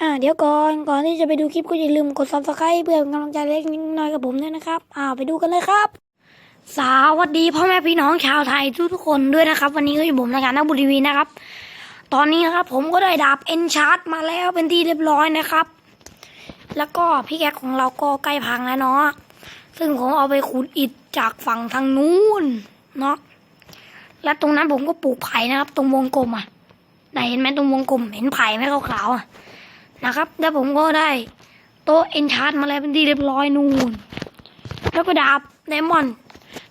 อ่าเดี๋ยวก่อนก่อนที่จะไปดูคลิปก็อย่าลืมกด subscribe เพื่อเป็นกำลังใจเล็กน้อยกับผมด้วยนะครับ อ่าไปดูกันเลยครับ สวัสดีพ่อแม่พี่น้องชาวไทยทุกทุกคนด้วยนะครับ วันนี้ก็อยู่ผมในการนักบุรีวีนะครับ ตอนนี้นะครับผมก็ได้ดาบเอ็นชาร์ดมาแล้วเป็นที่เรียบร้อยนะครับ แล้วก็พี่แกของเราก็ใกล้พังแล้วเนาะซึ่งผมเอาไปขุดอิฐจากฝั่งทางนู้นเนาะและตรงนั้นผมก็ปลูกไผ่นะครับ ตรงวงกลมอะไหนเห็นไหมตรงวงกลมเห็นไผ่ไหมขาวๆอะ นะครับ แล้วผมก็ได้โต๊ะเอนชาร์ดมาแล้วเป็นที่เรียบร้อยนู่นแล้วก็ดาบไดมอน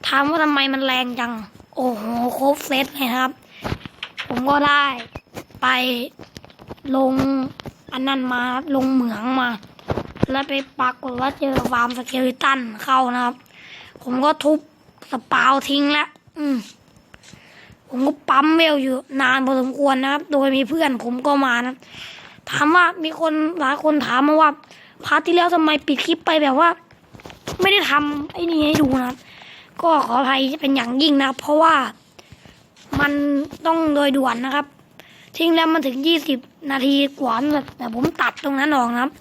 ถามว่าทำไมมันแรงจัง โอ้โหครบเซตเลยนะครับ ผมก็ได้ไปลงอันนั้นมาลงเหมืองมา แล้วไปปรากฏว่าเจอฟาร์มสเกลิตันเข้านะครับ ผมก็ทุบสปาวทิ้งแล้วอืมผมก็ปั๊มเวลอยู่นานพอสมควรนะครับ โดยมีเพื่อนผมก็มานะ ถามว่ามีคนหลายคนถามมาว่าพาร์ทที่แล้วทำไมปิดคลิปไปแบบว่า ไม่ได้ทำไอ้นี่ให้ดูนะครับ ก็ขออภัยเป็นอย่างยิ่งนะครับเพราะว่ามันต้องโดยด่วนนะครับ ทิ้งแล้วมันถึงยี่สิบนาทีกว่าแบบแต่ผมตัดตรงนั้นออกนะครับ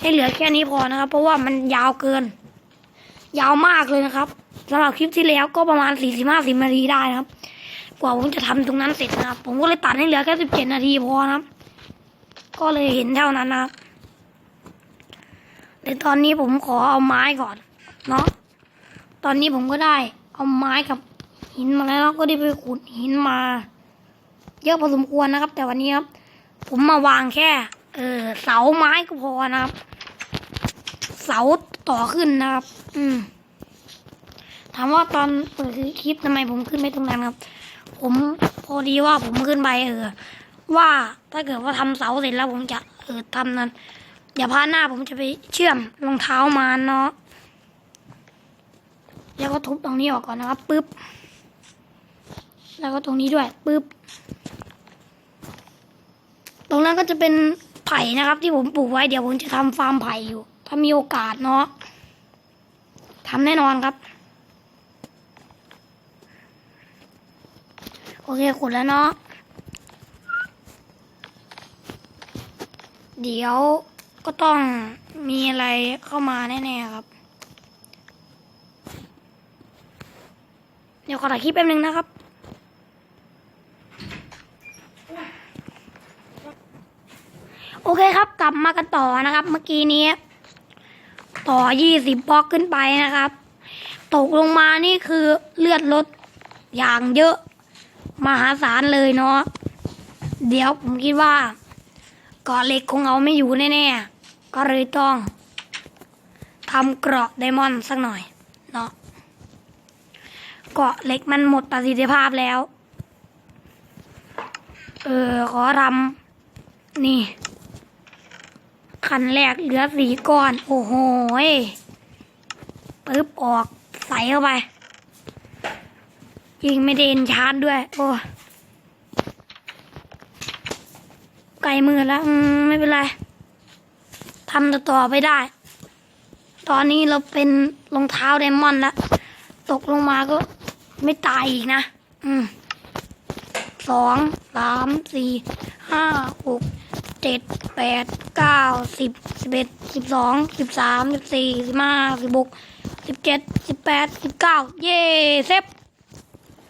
ให้เหลือแค่นี้พอนะครับ เพราะว่ามันยาวเกิน ยาวมากเลยนะครับสำหรับคลิปที่แล้วก็ประมาณสี่สิบห้าสิบนาทีได้นะครับ กว่าผมจะทำตรงนั้นเสร็จนะครับ ผมก็เลยตัดให้เหลือแค่สิบเจ็ดนาทีพอนะครับ ก็เลยเห็นเท่านั้นนะครับแต่ตอนนี้ผมขอเอาไม้ก่อนเนาะตอนนี้ผมก็ได้เอาไม้กับหินมาแล้วก็ได้ไปขุดหินมา เยอะพอสมควรนะครับ แต่วันนี้ครับ ผมมาวางแค่ เออเสาไม้ก็พอนะครับ เสาต่อขึ้นนะครับ อืมถามว่าตอนเปิดคลิปทำไมผมขึ้นไม่ตรงนั้นครับ ผมพอดีว่าผมขึ้นไปเออ ว่าถ้าเกิดว่าทำเสาเสร็จแล้วผมจะเออทำนั้นเดี๋ยวพาหน้าผมจะไปเชื่อมรองเท้ามาเนาะแล้วก็ทุบตรงนี้ออกก่อนนะครับปึ๊บแล้วก็ตรงนี้ด้วยปึ๊บตรงนั้นก็จะเป็นไผ่นะครับ ที่ผมปลูกไว้เดี๋ยวผมจะทำฟาร์มไผ่อยู่ ถ้ามีโอกาสเนาะทำแน่นอนครับโอเคขุดแล้วเนาะ เดี๋ยวก็ต้องมีอะไรเข้ามาแน่ๆครับ เดี๋ยวขอถ่ายคลิปแป๊บนึงนะครับโอเคครับ กลับมากันต่อนะครับ เมื่อกี้นี้ ต่อยี่สิบบล็อกขึ้นไปนะครับ ตกลงมานี่คือเลือดลดอย่างเยอะ มหาศาลเลยเนาะเดี๋ยวผมคิดว่า เกาะเหล็กคงเอาไม่อยู่แน่ๆ ก็เลยต้องทำเกราะไดมอนด์สักหน่อยเนาะเกาะเหล็กมันหมดประสิทธิภาพแล้ว เออขอทำนี่ขันแรกเหลือสีก้อน โอ้โหปึ๊บออกใส่เข้าไป ยิงไม่ได้เอ็นชาร์จด้วย โอ้ ไกลมือแล้วไม่เป็นไรทำต่อตอไปได้ ตอนนี้เราเป็นรองเท้าไดมอนด์แล้ว ตกลงมาก็ไม่ตายอีกนะ อืมสองสามสี่ห้าหกเจ็ดแปดเก้าสิบสิบเอ็ดสิบสองสิบสามสิบสี่สิบห้าสิบหกสิบเจ็ดสิบแปดสิบเก้าเย่เซฟ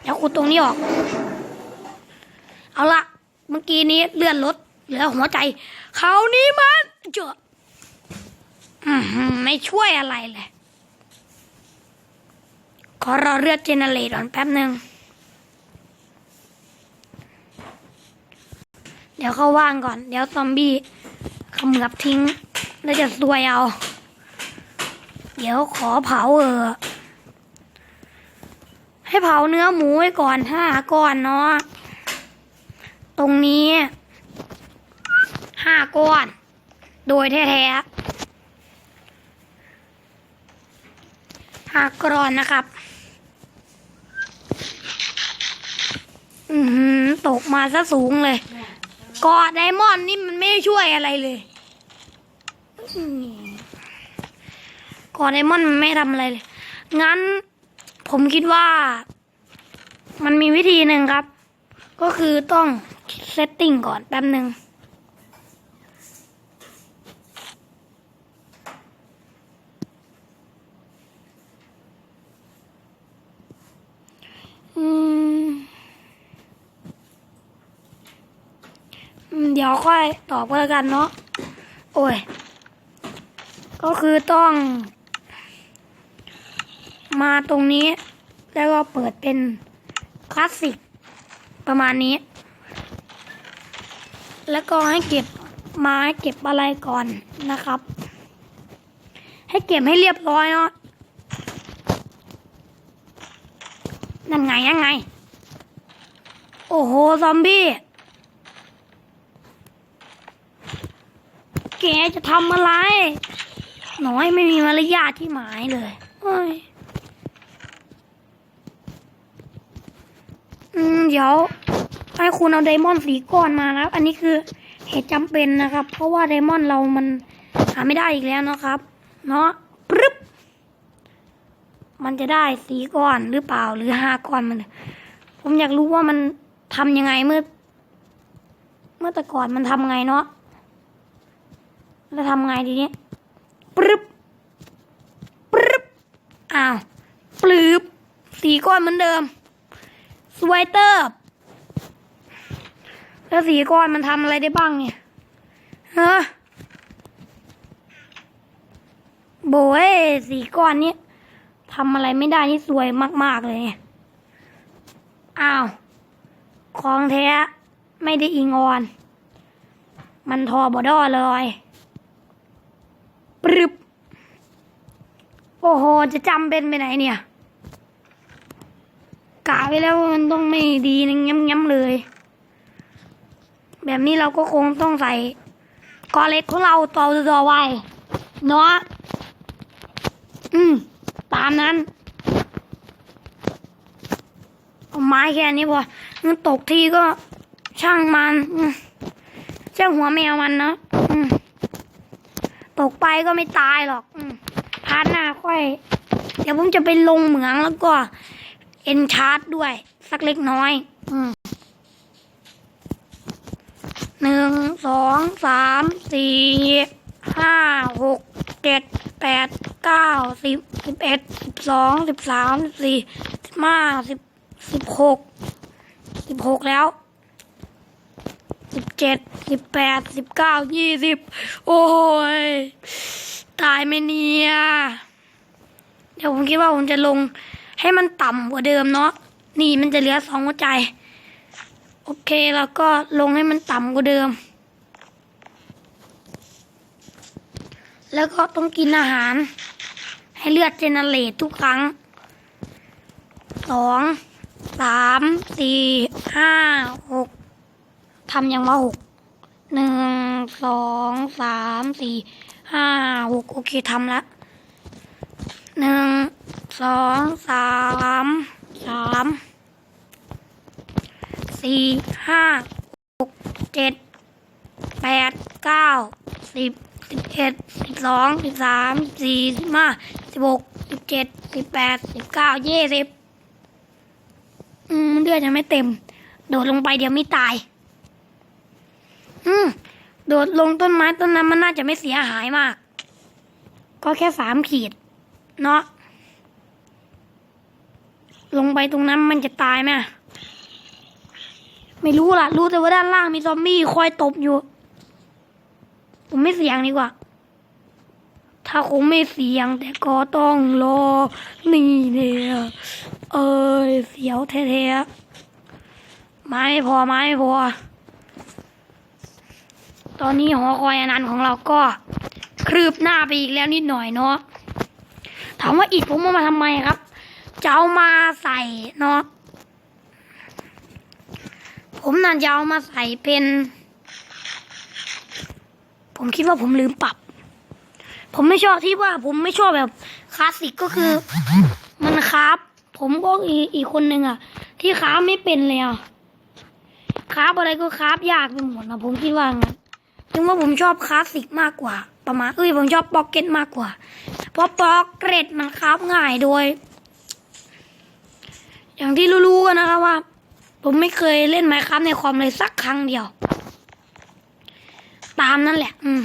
แล้วขุดตรงนี้ออก เอาละเมื่อกี้นี้เลื่อนรถ เหลือหัวใจเขาวนี้มันเจือไม่ช่วยอะไรเลยขอรอเลือดเจเนเรตก่อนแป๊บหนึ่งเดี๋ยวเขาว่างก่อน เดี๋ยวซอมบี้ขมือบทิ้ง แล้วจะซวยเอา เดี๋ยวขอเผาเออ ให้เผาเนื้อหมูไว้ก่อนห้าก้อนเนาะ ตรงนี้ ห้าก้อน โดยแท้ๆห้าก้อนนะครับ อือหือตกมาซะสูงเลยกาะไดมอนด์นี่มันไม่ช่วยอะไรเลยกาะไดมอนด์มันไม่ทำอะไรเลย งั้นผมคิดว่า มันมีวิธีหนึ่งครับ ก็คือต้องเซตติ้งก่อนแป๊บหนึ่ง เดี๋ยวค่อยตอบก็แล้วกันเนาะโอ้ย ก็คือต้อง มาตรงนี้ แล้วก็เปิดเป็นคลาสสิกประมาณนี้ แล้วก็ให้เก็บไม้เก็บอะไรก่อนนะครับ ให้เก็บให้เรียบร้อยเนาะนั่นไงยังไง โอ้โห ซอมบี้ กจะทำอะไร น้อยไม่มีมารยาทที่หมายเลยเอ้ยอืมเดี๋ยวให้คุณเอาไดมอนด์สีก้อนมานะครับ อันนี้คือเหตุจำเป็นนะครับ เพราะว่าไดมอนด์เรามันหาไม่ได้อีกแล้วนะครับ เนาะปึ๊บมันจะได้สีก้อนหรือเปล่าหรือห้าก้อนมัน ผมอยากรู้ว่ามันทำยังไงเมื่อ เมื่อแต่ก่อนมันทำไงเนาะ แล้วทำไงทีนี้ปึ๊บปึ๊บอ้าวปลืบสีก้อนเหมือนเดิม สวยเตอร์ แล้วสีก้อนมันทำอะไรได้บ้างเนี่ยฮะโบยสีก้อนนี้ทำอะไรไม่ได้ที่สวยมาก ๆ เลยเนี่ยอ้าวของแท้ ไม่ได้อิงออน มันทอบอดอเลย ปรึบ โอ้โห จะจำเป็นไปไหนเนี่ย กะไว้แล้วว่ามันต้องไม่ดีนะย้ำๆเลย แบบนี้เราก็คงต้องใส่กอเล็กของเราต่อต่อไว้เนาะ อืม ตามนั้นเอาไม้แค่นี้พอมันตกทีก็ช่างมันอืมช่างหัวแมวมันนะ ตกไปก็ไม่ตายหรอกพาร์ทหน้าค่อย เดี๋ยวผมจะไปลงเหมืองแล้วก็ เอ็นชาร์ดด้วย สักเล็กน้อยอืหนึ่งสองสามสี่ห้าหกเจ็ดแปดเก้าสิบสิบเอ็ดสิบสองสิบสามสิบสี่สิบห้าสิบสิบหกสิบหกแล้ว เจ็ดสิบแปดสิบเก้ายี่สิบโอ้ย ตายไหมเนี่ย เดี๋ยวผมคิดว่าผมจะลงให้มันต่ำกว่าเดิมเนาะนี่มันจะเหลือสองหัวใจ โอเคแล้วก็ลงให้มันต่ำกว่าเดิม แล้วก็ต้องกินอาหาร ให้เลือดเจเนเรตทุกครั้งสองสามสี่ห้าหก ทำยังว่าหกหนึ่งสองสามสี่ห้าหกโอเคทำละหนึ่งสองสามสามสี่ห้าหกเจ็ดแปดเก้าสิบสิบเอ็ดสิบสองสิบสามสิบสี่สิบห้าสิบหกสิบเจ็ดสิบแปดสิบเก้ายี่สิบอืมเลือดยังไม่เต็ม โดดลงไปเดี๋ยวไม่ตาย อืมโดดลงต้นไม้ต้นนั้นมันน่าจะไม่เสียหายมาก ก็แค่สามขีด เนาะ ลงไปตรงนั้นมันจะตายไหมไม่รู้ล่ะ รู้แต่ว่าด้านล่างมีซอมบี้คอยตบอยู่ ผมไม่เสี่ยงดีกว่า ถ้าคงไม่เสี่ยง แต่ก็ต้องรอ นี่เนี่ยเอ้ยเสียวแท้ๆ ไม้ไม่พอไม้ไม่พอ ตอนนี้หอคอยอนันต์ของเราก็คืบหน้าไปอีกแล้วนิดหน่อยเนาะถามว่าอิฐผมเอามาทำไมครับจะเอามาใส่เนาะผมน่าจะเอามาใส่เป็น ผมคิดว่าผมลืมปรับ ผมไม่ชอบที่ว่าผมไม่ชอบแบบคลาสสิกก็คือ มันครับ ผมก็อีอีกคนหนึ่งอะที่ค้าฟไม่เป็นเลยอะค้าฟอะไรก็ค้าฟยากไปหมดนะผมคิดว่างั้น ถึงว่าผมชอบคลาสสิกมากกว่า ประมาณเอ้ยผมชอบป๊อกเก็ตมากกว่า เพราะป๊อกเกรดมันค้าฟง่ายโดย อย่างที่รู้ๆกันนะครับว่า ผมไม่เคยเล่นไมค์ครับในคอมเลยสักครั้งเดียว ตามนั่นแหละ อืม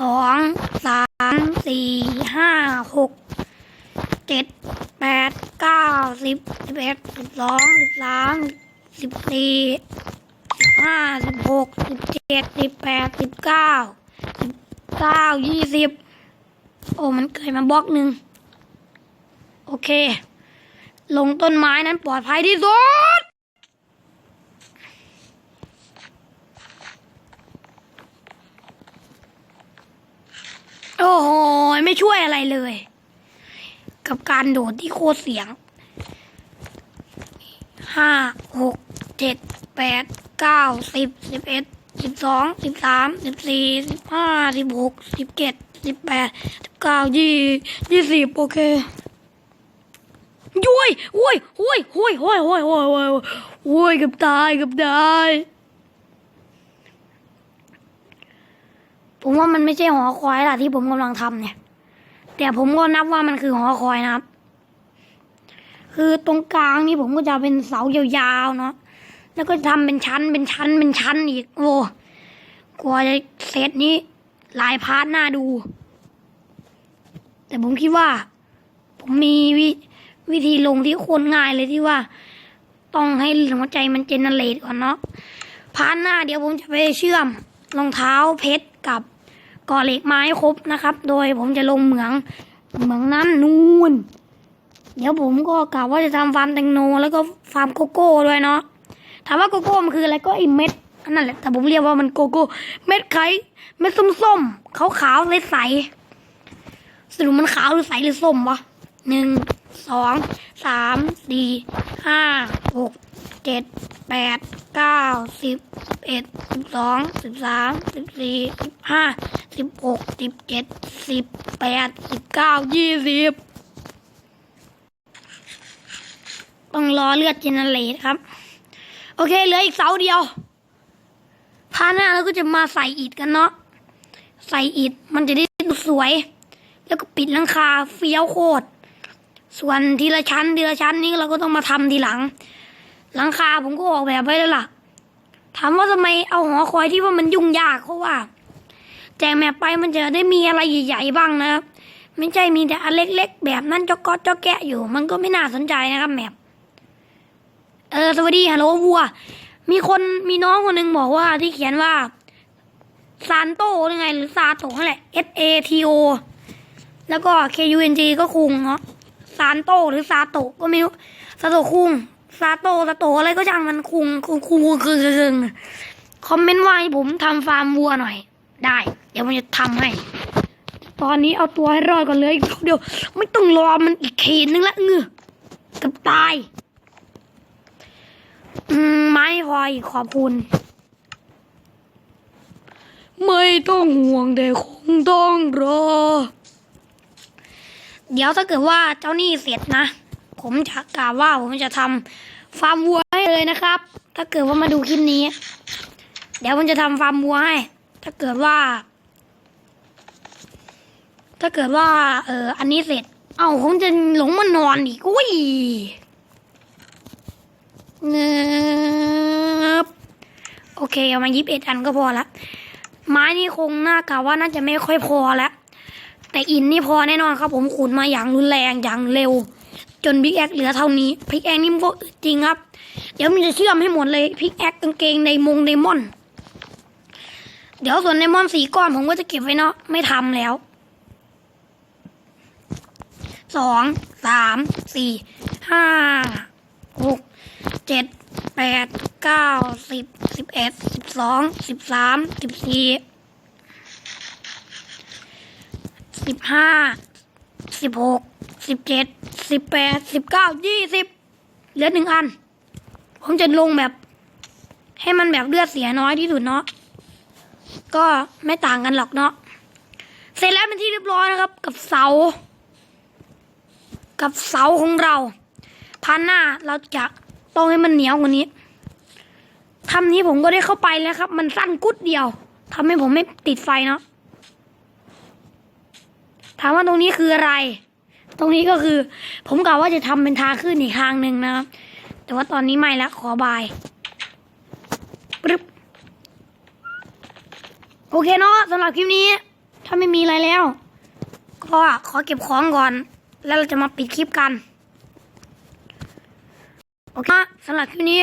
สองสามสี่ห้าหกเจ็ดแปดเก้าสิบสิบเอ็ดสิบสองสิบสามสิบสี่ ห้าสิบหกสิบเจ็ดสิบแปดสิบเก้าสิบเก้ายี่สิบโอ้มันเกิดมาบล็อกหนึ่งโอเค ลงต้นไม้นั้นปลอดภัยที่สุดโอ้โหไม่ช่วยอะไรเลย กับการโดดที่โคตรเสียงห้าหกเจ็ดแปด เก้าสิบสิบเอ็ดสิบสองสิบสามสิบสี่สิบห้าสิบหกสิบเจ็ดสิบแปดสิบเก้ายี่ยี่สิบโอเคยุ้ยหุ้ยหุ้ยหุ้ยหุ้ยหุ้ยหุ้ยหุยหุยกับตายกับตายผมว่ามันไม่ใช่หอคอยล่ะที่ผมกำลังทำเนี่ย แต่ผมก็นับว่ามันคือหอคอยนะครับ คือตรงกลางนี่ผมก็จะเป็นเสายาวๆเนาะ แล้วก็ทำเป็นชั้นเป็นชั้นเป็นชั้นอีก โอ้กว่าจะเสร็จนี้หลายพาร์ทหน้าดู แต่ผมคิดว่า ผมมีวิวิธีลงที่โคนง่ายเลยที่ว่า ต้องให้หัวใจมันเจเนเรตก่อนเนาะพาร์ทหน้าเดี๋ยวผมจะไปเชื่อมรองเท้าเพชรกับก่อเหล็กไม้ครบนะครับ โดยผมจะลงเหมืองเหมืองนั้นนู่น เดี๋ยวผมก็กะว่าจะทำฟาร์มแตงโมแล้วก็ฟาร์มโกโก้ด้วยเนาะ ถามว่าโกโก้มันคืออะไรก็ไอเม็ดอันนั่นแหละแต่ผมเรียกว่ามันโกโก้ เม็ดไข่เม็ดส้มๆขาวๆใสๆสรุปมันขาวหรือใสหรือส้มวะหนึ่งสองสามสี่ห้าหกเจ็ดแปดเก้าสิบเอ็ดสิบสองสิบสามสิบสี่สิบห้าสิบหกสิบเจ็ดสิบแปดสิบเก้ายี่สิบต้องรอเลือดเจเนเรตครับ โอเคเหลืออีกเสาเดียวพาหน้าแล้วก็จะมาใส่อิฐกันเนาะใส่อิฐมันจะได้สวย แล้วก็ปิดหลังคาเฟี้ยวโคตรส่วนทีละชั้นทีละชั้นนี้เราก็ต้องมาทำทีหลัง หลังคาผมก็ออกแบบไว้แล้วล่ะ ถามว่าทำไมเอาหอคอยที่ว่ามันยุ่งยากเพราะว่าแจกแมปไปมันจะได้มีอะไรใหญ่ๆบ้างนะครับ ไม่ใช่มีแต่อันเล็กๆ แบบนั้นจอกก๊อดจอกแกะอยู่ มันก็ไม่น่าสนใจนะครับแมป เออสวัสดีฮัลโหลวัว มีคนมีน้องคนหนึ่งบอกว่าที่เขียนว่าซานโตหรือไง หรือซาโตนั่นแหละ S A T O แล้วก็ K U N G ก็คุงเนาะซานโตหรือซาโตก็ไม่รู้ซาโตคุงซาโตซาโตอะไรก็ช่างมันคุงคุงคุงคือคือคอมเมนต์ว่าให้ผมทำฟาร์มวัวหน่อย ได้ เดี๋ยวผมจะทำให้ ตอนนี้เอาตัวให้รอดก่อนเลยเดี๋ยว ไม่ต้องรอมันอีกเขตนึงละเงือกับตาย ไม่พออีกขอบคุณ ไม่ต้องห่วงแต่คงต้องรอ เดี๋ยวถ้าเกิดว่าเจ้านี้เสร็จนะ ผมจะกล่าวว่าผมจะทำฟาร์มวัวให้เลยนะครับ ถ้าเกิดว่ามาดูคลิปนี้ เดี๋ยวผมจะทำฟาร์มวัวให้ ถ้าเกิดว่า ถ้าเกิดว่า เอออันนี้เสร็จ เอ้าผมจะหลงมานอนอีกอุ้ย เงบโอเคเอามายิบเอ็ดอันก็พอละไม้นี่คงน่ากะว่าน่าจะไม่ค่อยพอล้วแต่อินนี่พอแน่นอนครับ ผมขุดมาอย่างรุนแรงอย่างเร็ว จนบิ๊กแอคเหลือเท่านี้พิกแอคนี่มันก็จริงครับ เดี๋ยวมันจะเชื่อมให้หมดเลยพิกแอคกางเกงในมงในมอน เดี๋ยวส่วนในมอนสีก้อนผมก็จะเก็บไว้เนาะไม่ทำแล้วสองสามสี่ห้าหก เจ็ดแปดเก้าสิบสิบเอ็ดสิบสองสิบสามสิบสี่สิบห้าสิบหกสิบเจ็ดสิบแปดสิบเก้ายี่สิบเหลือหนึ่งอัน ผมจะลงแบบ ให้มันแบบเลือดเสียน้อยที่สุดเนาะก็ไม่ต่างกันหรอกเนาะเสร็จแล้วเป็นที่เรียบร้อยนะครับ กับเสา กับเสาของเราพันหน้าเราจะ ต้องให้มันเหนียวกว่านี้ทำนี้ผมก็ได้เข้าไปแล้วครับ มันสั้นกุดเดียวทำให้ผมไม่ติดไฟเนาะถามว่าตรงนี้คืออะไร ตรงนี้ก็คือ ผมกะว่าจะทำเป็นทางขึ้นอีกทางหนึ่งนะครับ แต่ว่าตอนนี้ไม่ละขอบายปึ๊บโอเคเนาะสำหรับคลิปนี้ ถ้าไม่มีอะไรแล้ว ก็ขอเก็บของก่อน แล้วเราจะมาปิดคลิปกัน โอเคสำหรับคลิปนี้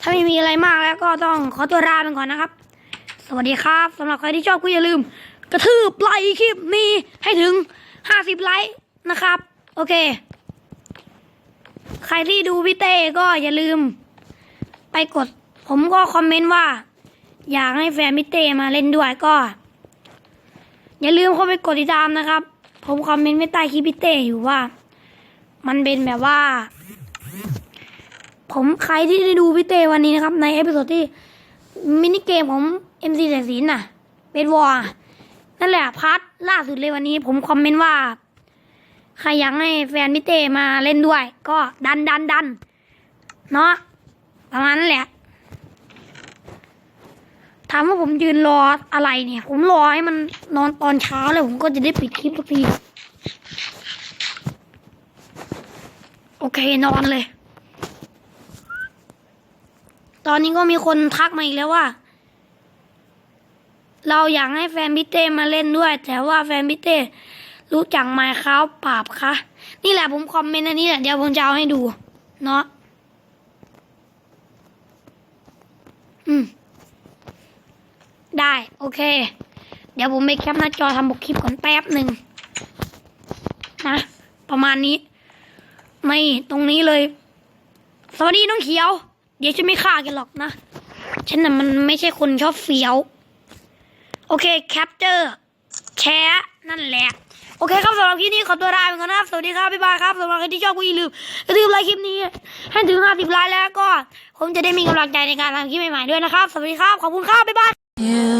ถ้าไม่มีอะไรมากแล้วก็ต้องขอตัวลาไปก่อนนะครับ สวัสดีครับสำหรับใครที่ชอบก็อย่าลืม กระทืบไลค์คลิปนี้ให้ถึงห้าสิบไลค์นะครับ โอเค ใครที่ดูพี่เต้ก็อย่าลืม ไปกด ผมก็คอมเมนต์ว่า อยากให้แฟนพี่เต้มาเล่นด้วยก็ อย่าลืมเข้าไปกดติดตามนะครับ ผมคอมเมนต์ไว้ใต้คลิปพี่เต้อยู่ว่า มันเป็นแบบว่า ผมใครที่ได้ดูพี่เตวันนี้นะครับ ในเอพิโซดที่มินิเกมของ MC สายสินน่ะเป็นวอร์นั่นแหละพาร์ทล่าสุดเลยวันนี้ ผมคอมเมนต์ว่า ใครอยากให้แฟนพี่เตมาเล่นด้วย ก็ดันดันดันเนาะประมาณนั้นแหละถามว่าผมยืนรออะไรเนี่ย ผมรอให้มันนอนตอนเช้าเลยผมก็จะได้ปิดคลิปทุกที โอเคนอนเลย ตอนนี้ก็มีคนทักมาอีกแล้วว่า เราอยากให้แฟนพี่เต้มาเล่นด้วย แต่ว่าแฟนพี่เต้รู้จักไมค์ครับปราบคะนี่แหละผมคอมเมนต์อันนี้แหละเดี๋ยวผมจะเอาให้ดู เนาะอืม ได้ โอเค เดี๋ยวผมไปแคปหน้าจอทำบกคลิปก่อนแป๊บหนึ่งนะ ประมาณนี้ ไม่ตรงนี้เลย สวัสดีน้องเขียว เดี๋ยวฉันไม่ฆ่าแกหรอกนะ ฉันน่ะมันไม่ใช่คนชอบเฟี้ยว โอเคแคปเจอร์แชร์นั่นแหละ โอเคครับสำหรับคลิปนี้ขอตัวลาไปก่อนนะครับ สวัสดีครับบ๊ายบายครับสำหรับใครที่ชอบก็อย่าลืมอย่าลืมไลค์คลิปนี้ ให้ถึง 50ไลค์แล้วก็ ผมจะได้มีกำลังใจในการทำคลิปใหม่ๆด้วยนะครับ สวัสดีครับ ขอบคุณครับบ๊ายบาย